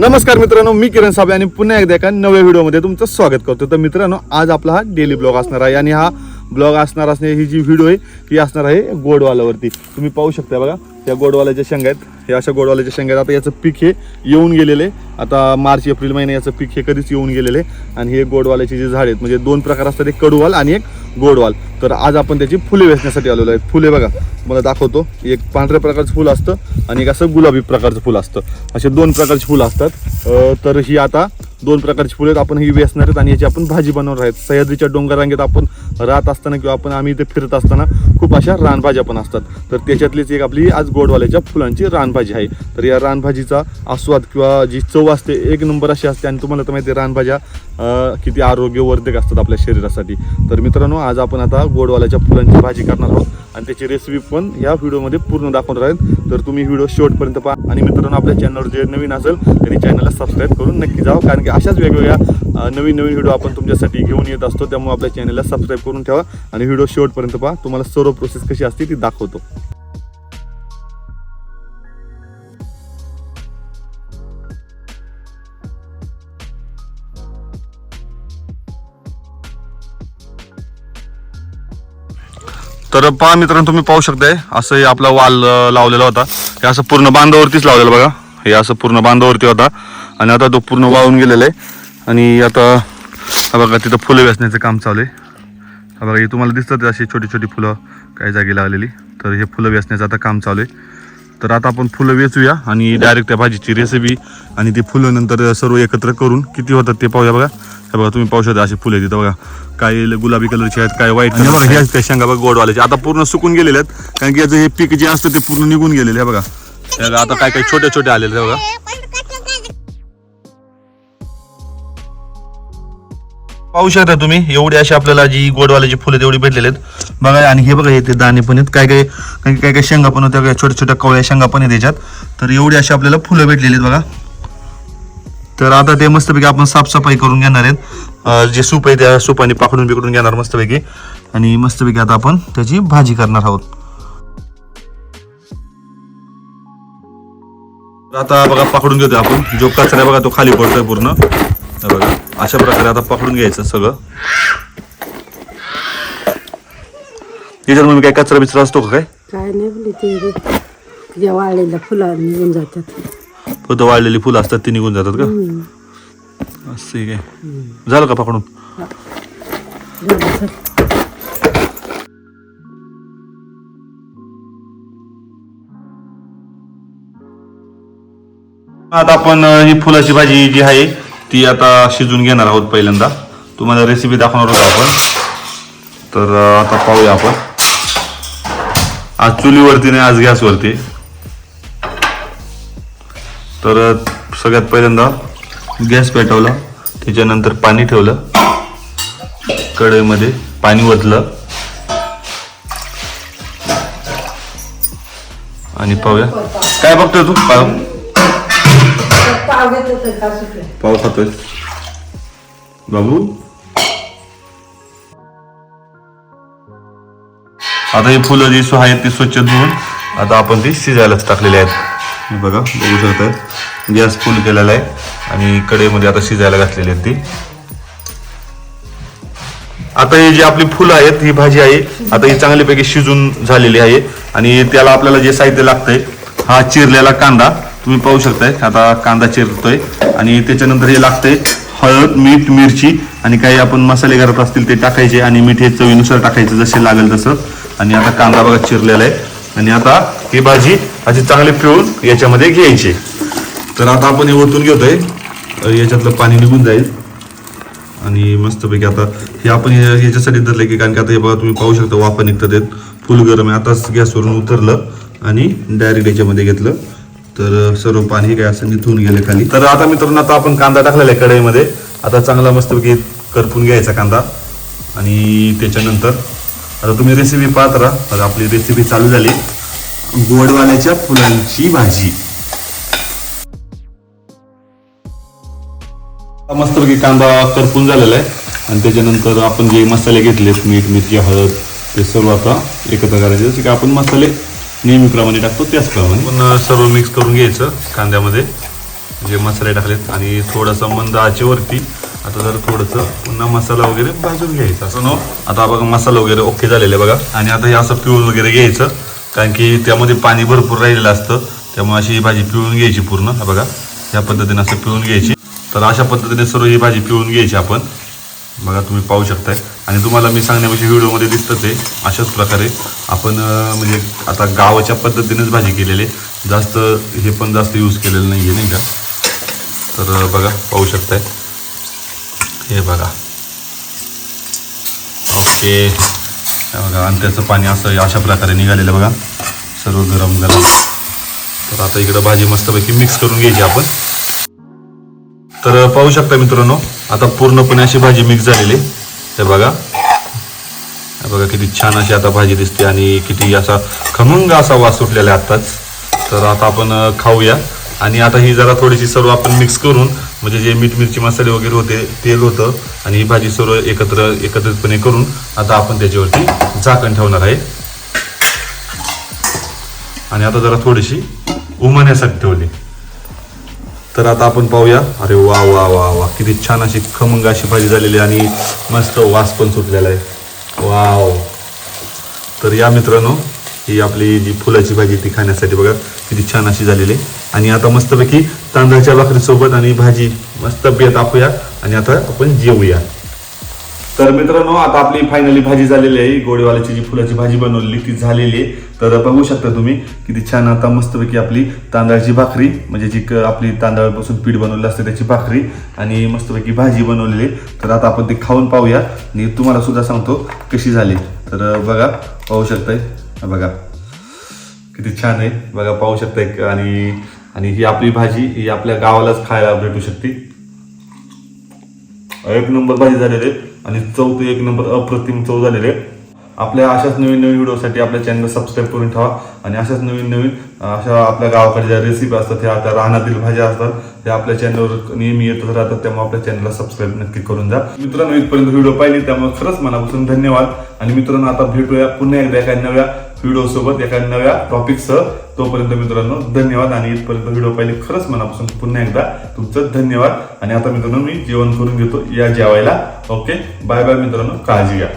नमस्कार मित्रांनो मी किरण साबळे आणि पुन्हा एकदा एका नव्या व्हिडिओमध्ये तुमचं स्वागत करतो. तर मित्रांनो आज आपला हा डेली ब्लॉग असणार आहे आणि हा ब्लॉग असणार असणे ही जी व्हिडिओ आहे ही असणार आहे गोडवालावरती. तुम्ही पाहू शकता बघा या गोडवाल्याच्या शेंगा आहेत. हे अशा गोडवाल्याच्या शेंगा आहेत. आता याचं पीक हे येऊन गेलेले आता मार्च एप्रिल महिने याचं पीक हे कधीच येऊन गेलेले आहे. आणि हे गोडवाल्याचे जे झाड आहेत म्हणजे दोन प्रकार असतात. एक कडूवाल आणि एक गोडवाल. तर आज आपण त्याची फुले वेचण्यासाठी आलेलो आहे. फुले बघा मला दाखवतो. एक पांढऱ्या प्रकारचं फुल असतं आणि एक असं गुलाबी प्रकारचं फुल असतं. असे दोन प्रकारची फुलं असतात. तर ही आता दोन प्रकारची फुलं आपण ही वेचणार आहेत आणि याची आपण भाजी बनवणार आहेत. सह्याद्रीच्या डोंगर रांगेत आपण राहत असताना किंवा आपण आम्ही इथे फिरत असताना खूप अशा रानभाज्या पण असतात. तर त्याच्यातलीच एक आपली आज गोडवाल्याच्या फुलांची रानभाजी आहे. तर या रानभाजीचा आस्वाद किंवा जी चव असते एक नंबर अशी असते आणि तुम्हाला तर माहिती आहे रानभाज्या किती आरोग्यवर्धक असतात आपल्या शरीरासाठी. तर मित्रांनो आज आपण आता गोडवाल्याच्या फुलांची भाजी करणार आहोत आणि त्याची रेसिपी पण या व्हिडिओमध्ये पूर्ण दाखवणार आहेत. तर तुम्ही व्हिडिओ शेवटपर्यंत पहा. आणि मित्रांनो आपल्या चॅनलवर जे नवीन असेल तरी चॅनलला सबस्क्राईब करून नक्की जावं. कारण की अशाच वेगवेगळ्या नवीन नवीन व्हिडिओ आपण तुमच्यासाठी घेऊन येत असतो. त्यामुळे आपल्या चॅनलला सबस्क्राईब करून ठेवा आणि व्हिडिओ शेवटपर्यंत पहा. तुम्हाला सर्व प्रोसेस कशी असते ती दाखवतो. तर पहा मित्रांनो तुम्ही पाहू शकताय असं हे आपला वाल लावलेला होता. हे असं पूर्ण बांधावरतीच लावलेलं बघा. हे असं पूर्ण बांधावरती होता. आणि आता तो पूर्ण वाळून गेलेला आहे. आणि आता हा बघा तिथं फुलं वेचण्याचं काम चालू आहे. हा बघा हे तुम्हाला दिसतात अशी छोटी छोटी फुलं काही जागी लागलेली. तर हे फुलं वेचण्याचं आता काम चालू आहे. तर आता आपण फुलं वेचूया आणि डायरेक्ट त्या भाजीची रेसिपी आणि ती फुलं नंतर सर्व एकत्र करून किती होतात ते पाहूया बघा. हे बघा तुम्ही पाहू शकता अशी फुलं तिथं बघा. काही गुलाबी कलरची आहेत काही वाईट बघा हे आहेत त्या शेंगा बघा गोडवाल्याचे. आता पूर्ण सुकून गेलेले आहेत. कारण की याचं हे पीक जे असतं ते पूर्ण निघून गेलेले आहे बघा. आता काय काय छोटे छोटे आलेले बघा. पाहू शकता तुम्ही एवढी अशी आपल्याला जी गोडवाल्याची फुलं तेवढी भेटलेली आहेत. बघा आणि हे बघा येते दाणे पण आहेत. काय काय काय काय काय शेंगा पण होत्या काय छोट्या छोट्या कवळ्या शेंगा पण आहेत त्याच्यात तर एवढी अशी आपल्याला फुलं भेटलेली आहेत बघा. तर आता ते मस्तपैकी आपण साफसफाई करून घेणार आहेत. जे सूप आहे त्या सूपाने पाकडून बिकडून घेणार मस्तपैकी. आणि मस्तपैकी आता आपण त्याची भाजी करणार आहोत. आता बघा पकडून घेतोय आपण. जो कचरा आहे बघा तो खाली पडतोय पूर्ण. बघा. अशा प्रकारे आता पकडून घ्यायचं सगळं. याच्यात मग काय कचरा बिचरा असतो का काय? काय नाही बोलली ते ज्या वाळलेल्या फुलं निघून जातात. फक्त वाळलेली फुलं असतात ती निघून जातात का? असं आहे काय? झालं का पकडून? झालं. आता आपण अं, ही फुलाची भाजी जी आहे ती आता शिजून घेणार आहोत पहिल्यांदा. तुम्हाला रेसिपी दाखवणार होतो आपण. तर आता पाहूया आपण. आज चुलीवरती नाही आज गॅसवरती. तर सगळ्यात पहिल्यांदा गॅस पेटवला. त्याच्यानंतर पाणी ठेवलं. कढईमध्ये पाणी ओतलं. आणि पाहूया. काय बघतोय तू? पाहू. पाव खातोय बाबू? आता ही फुलं जी सु- आहेत ती स्वच्छ धुवून आता आपण ती शिजायलाच टाकलेली आहेत. हे बघा बघू शकता गॅस फुल केलेला आहे आणि कढईमध्ये आता शिजायला घातलेली आहेत ती. आता ही जी आपली फुलं आहेत ही भाजी आहे आता ही चांगल्यापैकी शिजून झालेली आहे. आणि त्याला आपल्याला जे साहित्य लागतंय हा चिरलेला कांदा. तुम्ही पाहू शकताय आता कांदा चिरतोय आणि त्याच्यानंतर हे लागतंय हळद मीठ मिरची आणि काही आपण मसाले घरात असतील ते टाकायचे आणि मीठ हे चवीनुसार टाकायचं जसे लागेल तसं. आणि आता कांदा बघा चिरलेला आहे. आणि आता ही भाजी अशी चांगली पिळून याच्यामध्ये घ्यायची. तर आता आपण हे ओतून घेतोय. याच्यातलं पाणी निघून जाईल. आणि मस्तपैकी आता हे आपण याच्यासाठी धरलं की कारण की आता हे बघा तुम्ही पाहू शकता वापर निघतात आहेत. फुल गरम आहे. आताच गॅसवरून उतरलं आणि डायरेक्ट याच्यामध्ये घेतलं. तर सर्व पाणी काय असं निथून गेले खाली. तर आता मित्रांनो आता आपण कांदा टाकलेला आहे कढईमध्ये. आता चांगला मस्तपैकी करपून घ्यायचा कांदा. आणि त्याच्यानंतर आता तुम्ही रेसिपी पाहत राहा. आता आपली रेसिपी चालू झाली. गोडवाल्याच्या फुलांची भाजी. मस्तपैकी कांदा करपून झालेला आहे. आणि त्याच्यानंतर आपण जे मसाले घेतलेत मीठ मिरची हळद ते सर्व आता एकत्र करायचे. जसे की आपण मसाले नेहमीप्रमाणे टाकतो त्याचप्रमाणे पण सर्व मिक्स करून घ्यायचं कांद्यामध्ये. जे मसाले टाकलेत आणि थोडंसं मंद आचेवरती. आता जर थोडंसं पुन्हा मसाला वगैरे भाजून घ्यायचा. असं नो आता बघा मसाला वगैरे ओके झालेले बघा. आणि आता हे असं पिळून वगैरे घ्यायचं. कारण की त्यामध्ये पाणी भरपूर राहिलेलं असतं. त्यामुळे अशी ही भाजी पिळून घ्यायची पूर्ण. बघा या पद्धतीने असं पिळून घ्यायची. तर अशा पद्धतीने सर्व ही भाजी पिळून घ्यायची आपण. बघा तुम्ही पाहू शकताय. आणि तुम्हाला मी सांगण्यापेक्षा व्हिडिओमध्ये दिसतं ते अशाच प्रकारे आपण म्हणजे आता गावाच्या पद्धतीनेच भाजी केलेली आहे. जास्त हे पण जास्त यूज केलेलं नाही आहे नाही का? तर बघा पाहू शकताय. हे बघा. ओके. बघा आणि त्याचं पाणी असं अशा प्रकारे निघालेलं बघा. सर्व गरम गरम तर आता इकडं भाजी मस्तपैकी मिक्स करून घ्यायची आपण. तर पाहू शकता मित्रांनो आता पूर्णपणे अशी भाजी मिक्स झालेली आहे. हे बघा. बघा किती छान अशी आता भाजी दिसते आणि किती असा खमंग असा वास सुटलेला आहे आत्ताच. तर आता आपण खाऊया. आणि आता ही जरा थोडीशी सर्व आपण मिक्स करून म्हणजे जे मीठ मिरची मसाले वगैरे होते तेल होतं आणि ही भाजी सर्व एकत्र एकत्रितपणे करून आता आपण त्याच्यावरती झाकण ठेवणार आहे. आणि आता जरा थोडीशी उमण्यासाठी ठेवली. तर आता आपण पाहूया. अरे वा वा वा वा. किती छान अशी खमंग अशी भाजी झालेली आहे आणि मस्त वास पण सुटलेला आहे. वाव. तर या मित्रांनो ही आपली जी फुलाची भाजी ती खाण्यासाठी बघा किती छान अशी झालेली आहे. आणि आता मस्तपैकी तांदळाच्या भाकरीसोबत आणि भाजी मस्त बेत आपूया आणि आता आपण जेवूया. तर मित्रांनो आता आपली फायनली भाजी झालेली आहे. गोडेवाल्याची जी फुलाची भाजी बनवलेली ती झालेली आहे. तर बघू शकता तुम्ही किती छान आता मस्तपैकी आपली तांदळाची भाकरी म्हणजे जी क- आपली तांदळापासून पीठ बनवलेलं असते त्याची भाकरी आणि मस्तपैकी भाजी बनवलेली आहे. तर आता आपण ती खाऊन पाहूया. आणि तुम्हाला सुद्धा सांगतो कशी झाली. तर बघा पाहू शकताय. बघा. किती छान आहे. बघा पाहू शकताय. आणि आणि ही आपली भाजी ही आपल्या गावालाच खायला भेटू शकते. एक नंबर भाजी झालेली आहे. आणि चव तर एक नंबर अप्रतिम चव झालेली आहे आपल्या अशाच नवीन नवीन व्हिडिओसाठी आपल्या चॅनल सबस्क्राईब करून ठेवा. आणि अशाच नवीन नवीन अशा आपल्या गावाकडे ज्या रेसिपी असतात त्या त्या रानातील भाज्या असतात त्या आपल्या चॅनलवर नेहमी येतच राहतात त्यामुळे आपल्या चॅनलला सबस्क्राईब नक्की करून जा. मित्रांनो इथपर्यंत व्हिडिओ पाहिली त्यामुळे खरंच मनापासून धन्यवाद. आणि मित्रांनो आता भेटूया पुन्हा एकदा एका नव्या व्हिडिओ सोबत एका नव्या टॉपिकसह तोपर्यंत मित्रांनो धन्यवाद. आणि इथपर्यंत व्हिडिओ पाहिले खरंच मनापासून पुन्हा एकदा तुमचं धन्यवाद. आणि आता मित्रांनो मी जेवण करून घेतो या जेवायला. ओके? बाय बाय मित्रांनो. काळजी घ्या.